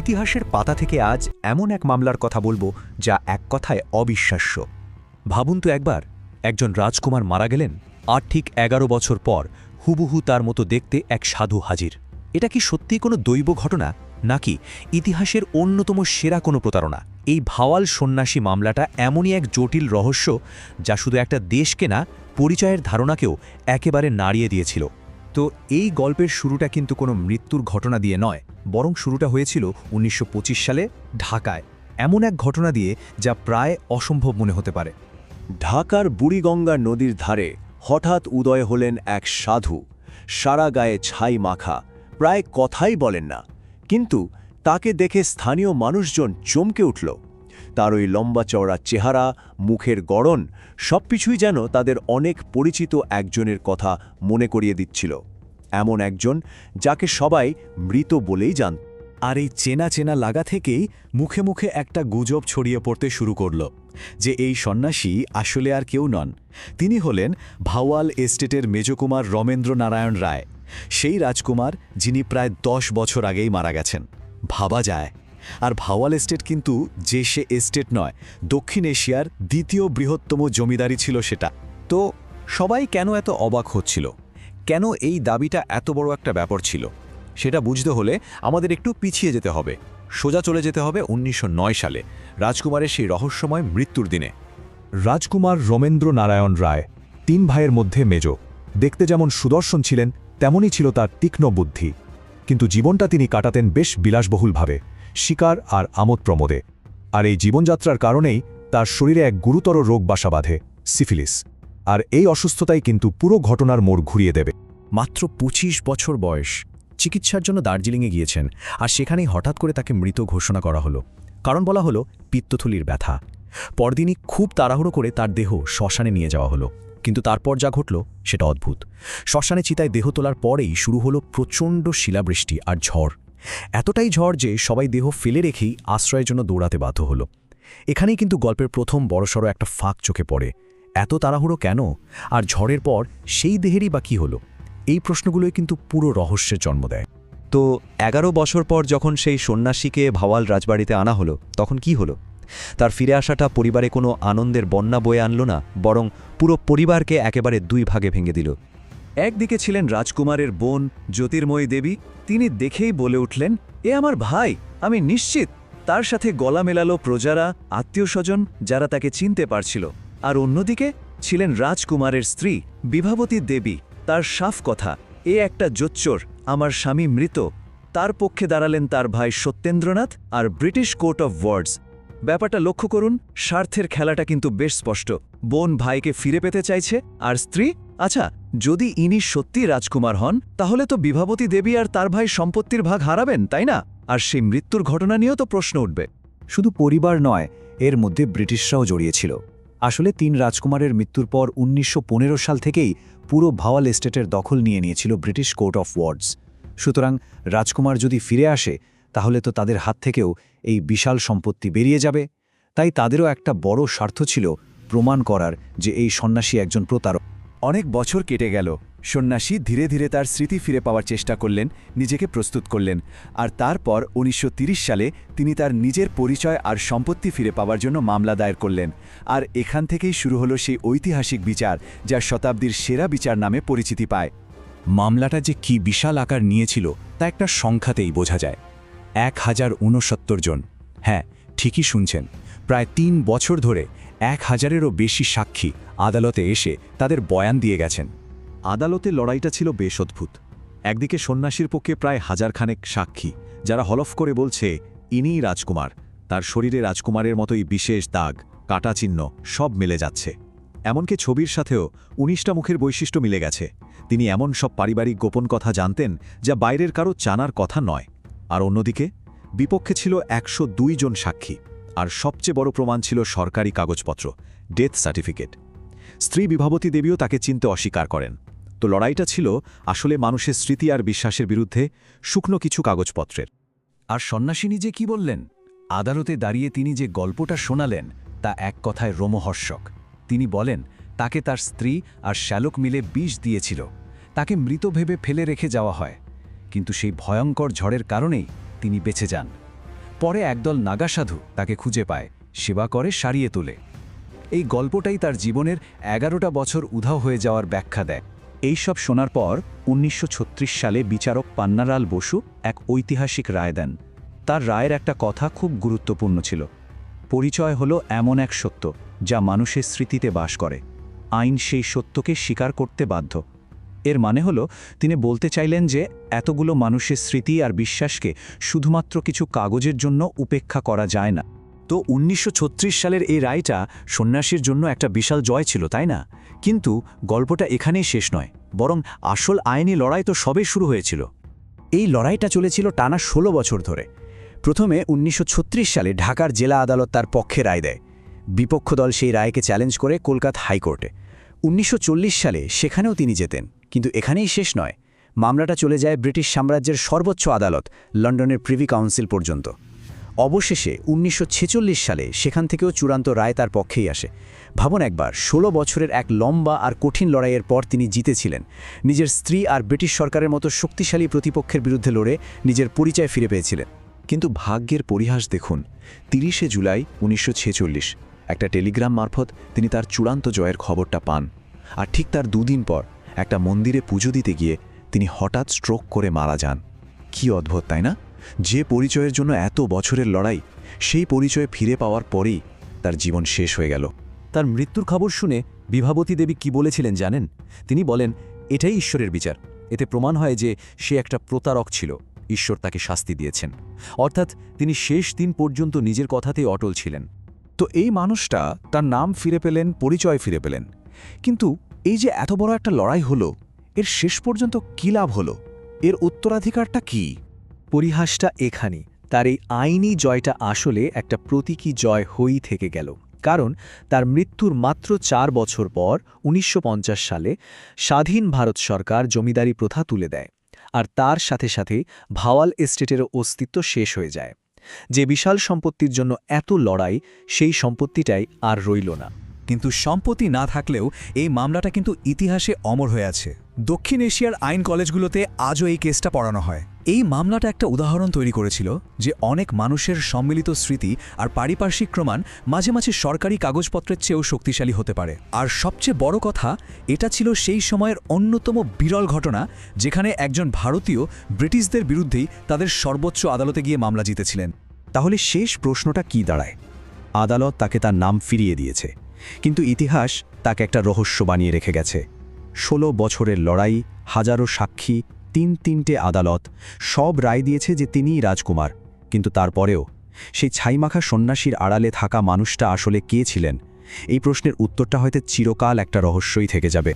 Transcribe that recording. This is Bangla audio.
ইতিহাসের পাতা থেকে আজ এমন এক মামলার কথা বলব যা এক কথায় অবিশ্বাস্য। ভাবুন তো একবার, একজন রাজকুমার মারা গেলেন, আর ঠিক এগারো বছর পর হুবহু তার মতো দেখতে এক সাধু হাজির। এটা কি সত্যিই কোনো দৈব ঘটনা, নাকি ইতিহাসের অন্যতম সেরা কোনো প্রতারণা? এই ভাওয়াল সন্ন্যাসী মামলাটা এমনই এক জটিল রহস্য যা শুধু একটা দেশকে না পরিচয়ের ধারণাকেও একেবারে নাড়িয়ে দিয়েছিল। তো এই গল্পের শুরুটা কিন্তু কোনো মৃত্যুর ঘটনা দিয়ে নয় বরং শুরুটা হয়েছিল উনিশশো পঁচিশ সালে ঢাকায়, এমন এক ঘটনা দিয়ে যা প্রায় অসম্ভব মনে হতে পারে। ঢাকার বুড়িগঙ্গা নদীর ধারে হঠাৎ উদয় হলেন এক সাধু। সারা গায়ে ছাই মাখা, প্রায় কথাই বলেন না। কিন্তু তাকে দেখে স্থানীয় মানুষজন চমকে উঠল। তার ওই লম্বা চওড়া চেহারা, মুখের গড়ন, সবকিছুই যেন তাদের অনেক পরিচিত একজনের কথা মনে করিয়ে দিচ্ছিল। এমন একজন যাকে সবাই মৃত বলেই জানত আর এই চেনা চেনা লাগা থেকেই মুখে মুখে একটা গুজব ছড়িয়ে পড়তে শুরু করল যে এই সন্ন্যাসী আসলে আর কেউ নন। তিনি হলেন ভাওয়াল এস্টেটের মেজকুমার রমেন্দ্র নারায়ণ রায়, সেই রাজকুমার যিনি প্রায় দশ বছর আগেই মারা গেছেন। ভাবা যায়। আর ভাওয়াল এস্টেট কিন্তু যে সে এস্টেট নয়, দক্ষিণ এশিয়ার দ্বিতীয় বৃহত্তম জমিদারি ছিল সেটা। তো সবাই কেন এত অবাক হচ্ছিল? কেন এই দাবিটা এত বড় একটা ব্যাপার ছিল? সেটা বুঝতে হলে আমাদের একটু পিছিয়ে যেতে হবে। সোজা চলে যেতে হবে উনিশশো নয় সালে, রাজকুমারের সেই রহস্যময় মৃত্যুর দিনে। রাজকুমার রমেন্দ্র নারায়ণ রায়, তিন ভাইয়ের মধ্যে মেজ। দেখতে যেমন সুদর্শন ছিলেন, তেমনই ছিল তার তীক্ষ্ণ বুদ্ধি। কিন্তু জীবনটা তিনি কাটাতেন বেশ বিলাসবহুলভাবে, শিকার আর আমোদ প্রমোদে। আর এই জীবনযাত্রার কারণেই তার শরীরে এক গুরুতর রোগ বাসা বাঁধে, সিফিলিস। আর এই অসুস্থতাই কিন্তু পুরো ঘটনার মোড় ঘুরিয়ে দেবে। মাত্র ২৫ বছর বয়স। চিকিৎসার জন্য দার্জিলিংয়ে গিয়েছেন আর সেখানেই হঠাৎ করে তাকে মৃত ঘোষণা করা হলো। কারণ বলা হলো, পিত্তথলির ব্যথা। পরদিনই খুব তাড়াহুড়ো করে তার দেহ শ্মশানে নিয়ে যাওয়া হলো। কিন্তু তারপর যা ঘটল, সেটা অদ্ভুত। শ্মশানে চিতায় দেহ তোলার পরেই শুরু হলো প্রচণ্ড শিলাবৃষ্টি আর ঝড়। এতটাই ঝড় যে সবাই দেহ ফেলে রেখেই আশ্রয়ের জন্য দৌড়াতে বাধ্য হলো। এখানেই কিন্তু গল্পের প্রথম বড়সড় একটা ফাঁক চোখে পড়ে। এত তাড়াহুড়ো কেন? আর ঝড়ের পর সেই দেহেরই বা কী হলো? এই প্রশ্নগুলোই কিন্তু পুরো রহস্যের জন্ম দেয়। তো এগারো বছর পর যখন সেই সন্ন্যাসীকে ভাওয়াল রাজবাড়িতে আনা হলো, তখন কি হলো? তার ফিরে আসাটা পরিবারে কোনো আনন্দের বন্যা বয়ে আনল না, বরং পুরো পরিবারকে একেবারে দুই ভাগে ভেঙে দিল। একদিকে ছিলেন রাজকুমারের বোন জ্যোতির্ময়ী দেবী, তিনি দেখেই বলে উঠলেন, এ আমার ভাই, আমি নিশ্চিত। তার সাথে গলা মেলালো প্রজারা, আত্মীয় স্বজন যারা তাকে চিনতে পারছিল। আর অন্যদিকে ছিলেন রাজকুমারের স্ত্রী বিভাবতী দেবী। তার সাফ কথা, এ একটা জোচ্চোর, আমার স্বামী মৃত। তার পক্ষে দাঁড়ালেন তার ভাই সত্যেন্দ্রনাথ আর ব্রিটিশ কোর্ট অফ ওয়ার্ডস। ব্যাপারটা লক্ষ্য করুন, স্বার্থের খেলাটা কিন্তু বেশ স্পষ্ট। বোন ভাইকে ফিরে পেতে চাইছে, আর স্ত্রী? আচ্ছা যদি ইনি সত্যি রাজকুমার হন, তাহলে তো বিভাবতী দেবী আর তার ভাই সম্পত্তির ভাগ হারাবেন, তাই না? আর সেই মৃত্যুর ঘটনা নিয়েও তো প্রশ্ন উঠবে। শুধু পরিবার নয়, এর মধ্যে ব্রিটিশরাও জড়িয়েছিল আসলে তিন রাজকুমারের মৃত্যুর পর উনিশশো পনেরো সাল থেকেই পুরো ভাওয়াল এস্টেটের দখল নিয়ে নিয়েছিল ব্রিটিশ কোর্ট অফ ওয়ার্ডস। সুতরাং রাজকুমার যদি ফিরে আসে, তাহলে তো তাদের হাত থেকেও এই বিশাল সম্পত্তি বেরিয়ে যাবে। তাই তাদেরও একটা বড় স্বার্থ ছিল প্রমাণ করার যে এই সন্ন্যাসী একজন প্রতারক। অনেক বছর কেটে গেল সন্ন্যাসী ধীরে ধীরে তার স্মৃতি ফিরে পাওয়ার চেষ্টা করলেন, নিজেকে প্রস্তুত করলেন। আর তারপর উনিশশো সালে তিনি তার নিজের পরিচয় আর সম্পত্তি ফিরে পাওয়ার জন্য মামলা দায়ের করলেন। আর এখান থেকেই শুরু হলো সেই ঐতিহাসিক বিচার, যা শতাব্দীর সেরা বিচার নামে পরিচিতি পায়। মামলাটা যে কি বিশাল আকার নিয়েছিল, তা একটা সংখ্যাতেই বোঝা যায়। এক হাজার ঊনসত্তর জন। হ্যাঁ ঠিকই শুনছেন। প্রায় তিন বছর ধরে এক হাজারেরও বেশি সাক্ষী আদালতে এসে তাদের বয়ান দিয়ে গেছেন। আদালতে লড়াইটা ছিল বেশ অদ্ভুত একদিকে সন্ন্যাসীর পক্ষে প্রায় হাজারখানেক সাক্ষী, যারা হলফ করে বলছে, ইনিই রাজকুমার। তার শরীরে রাজকুমারের মতোই বিশেষ দাগ কাটা চিহ্ন সব মিলে যাচ্ছে। এমনকি ছবির সাথেও উনিশটা মুখের বৈশিষ্ট্য মিলে গেছে। তিনি এমন সব পারিবারিক গোপন কথা জানতেন, যা বাইরের কারও জানার কথা নয়। আর অন্যদিকে, বিপক্ষে ছিল একশো দুই জন সাক্ষী, আর সবচেয়ে বড় প্রমাণ ছিল সরকারি কাগজপত্র, ডেথ সার্টিফিকেট। স্ত্রী বিভাবতী দেবীও তাকে চিনতে অস্বীকার করেন। তো লড়াইটা ছিল আসলে মানুষের স্মৃতি আর বিশ্বাসের বিরুদ্ধে শুকনো কিছু কাগজপত্রের। আর সন্ন্যাসী নিজে কি বললেন? আদালতে দাঁড়িয়ে তিনি যে গল্পটা শোনালেন, তা এক কথায় রোমহর্ষক। তিনি বলেন, তাকে তার স্ত্রী আর শ্যালক মিলে বিষ দিয়েছিল। তাকে মৃত ভেবে ফেলে রেখে যাওয়া হয়। কিন্তু সেই ভয়ঙ্কর ঝড়ের কারণেই তিনি বেঁচে যান। পরে একদল নাগাসাধু তাকে খুঁজে পায়, সেবা করে সারিয়ে তোলে। এই গল্পটাই তার জীবনের এগারোটা বছর উধাও হয়ে যাওয়ার ব্যাখ্যা দেয়। এই সব শোনার পর উনিশশো ছত্রিশ সালে বিচারক পান্নালাল বসু এক ঐতিহাসিক রায় দেন। তার রায়ের একটা কথা খুব গুরুত্বপূর্ণ ছিল। পরিচয় হলো এমন এক সত্য, যা মানুষের স্মৃতিতে বাস করে। আইন সেই সত্যকে স্বীকার করতে বাধ্য। এর মানে হলো, তিনি বলতে চাইলেন যে, এতগুলো মানুষের স্মৃতি আর বিশ্বাসকে শুধুমাত্র কিছু কাগজের জন্য উপেক্ষা করা যায় না। তো উনিশশো ছত্রিশ সালের এই রায়টা সন্ন্যাসীর জন্য একটা বিশাল জয় ছিল, তাই না? কিন্তু গল্পটা এখানেই শেষ নয়, বরং আসল আইনি লড়াই তো সবে শুরু হয়েছিল। এই লড়াইটা চলেছিল টানা ১৬ বছর ধরে। প্রথমে উনিশশো ছত্রিশ সালে ঢাকার জেলা আদালত তার পক্ষে রায় দেয়। বিপক্ষ দল সেই রায়কে চ্যালেঞ্জ করে কলকাতা হাইকোর্টে। উনিশশো চল্লিশ সালে সেখানেও তিনি যেতেন কিন্তু এখানেই শেষ নয়। মামলাটা চলে যায় ব্রিটিশ সাম্রাজ্যের সর্বোচ্চ আদালত, লন্ডনের প্রিভি কাউন্সিল পর্যন্ত। অবশেষে উনিশশো ছেচল্লিশ সালে সেখান থেকেও চূড়ান্ত রায় তার পক্ষেই আসে। ভাবুন একবার ১৬ বছরের এক লম্বা আর কঠিন লড়াইয়ের পর তিনি জিতেছিলেন। নিজের স্ত্রী আর ব্রিটিশ সরকারের মতো শক্তিশালী প্রতিপক্ষের বিরুদ্ধে লড়ে নিজের পরিচয় ফিরে পেয়েছিলেন। কিন্তু ভাগ্যের পরিহাস দেখুন, তিরিশে জুলাই উনিশশো ছেচল্লিশ, একটা টেলিগ্রাম মারফত তিনি তার চূড়ান্ত জয়ের খবরটা পান। আর ঠিক তার দুদিন পর একটা মন্দিরে পুজো দিতে গিয়ে তিনি হঠাৎ স্ট্রোক করে মারা যান। কি অদ্ভুত, তাই না? যে পরিচয়ের জন্য এত বছরের লড়াই, সেই পরিচয় ফিরে পাওয়ার পরেই তার জীবন শেষ হয়ে গেল। তার মৃত্যুর খবর শুনে বিভাবতী দেবী কি বলেছিলেন জানেন? তিনি বলেন, এটাই ঈশ্বরের বিচার। এতে প্রমাণ হয় যে সে একটা প্রতারক ছিল। ঈশ্বর তাকে শাস্তি দিয়েছেন। অর্থাৎ তিনি শেষ দিন পর্যন্ত নিজের কথাতেই অটল ছিলেন। তো এই মানুষটা তার নাম ফিরে পেলেন, পরিচয় ফিরে পেলেন। কিন্তু এই যে এত বড় একটা লড়াই হলো, এর শেষ পর্যন্ত কী লাভ হলো? এর উত্তরাধিকারটা কি? পরিহাসটা এখানেই তার এই আইনি জয়টা আসলে একটা প্রতীকী জয় হয়েই থেকে গেল। কারণ তার মৃত্যুর মাত্র চার বছর পর উনিশশো পঞ্চাশ সালে স্বাধীন ভারত সরকার জমিদারি প্রথা তুলে দেয় আর তার সাথে সাথে ভাওয়াল এস্টেটেরও অস্তিত্ব শেষ হয়ে যায়। যে বিশাল সম্পত্তির জন্য এত লড়াই, সেই সম্পত্তিটাই আর রইল না। কিন্তু সম্পত্তি না থাকলেও এই মামলাটা কিন্তু ইতিহাসে অমর হয়ে আছে। দক্ষিণ এশিয়ার আইন কলেজগুলোতে আজও এই কেসটা পড়ানো হয়। এই মামলাটা একটা উদাহরণ তৈরি করেছিল যে অনেক মানুষের সম্মিলিত স্মৃতি আর পারিপার্শ্বিক প্রমাণ মাঝে মাঝে সরকারি কাগজপত্রের চেয়েও শক্তিশালী হতে পারে। আর সবচেয়ে বড় কথা, এটা ছিল সেই সময়ের অন্যতম বিরল ঘটনা যেখানে একজন ভারতীয় ব্রিটিশদের বিরুদ্ধেই তাদের সর্বোচ্চ আদালতে গিয়ে মামলা জিতেছিলেন। তাহলে শেষ প্রশ্নটা কি দাঁড়ায়? আদালত তাকে তার নাম ফিরিয়ে দিয়েছে, কিন্তু ইতিহাস তাকে একটা রহস্য বানিয়ে রেখে গেছে। ষোলো বছরের লড়াই, হাজারো সাক্ষী তিন তিনটে আদালত সব রায় দিয়েছে যে তিনিই রাজকুমার। কিন্তু তারপরেও সেই ছাইমাখা সন্ন্যাসীর আড়ালে থাকা মানুষটা আসলে কে ছিলেন? এই প্রশ্নের উত্তরটা হয়তো চিরকাল একটা রহস্যই থেকে যাবে।